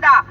있습니다.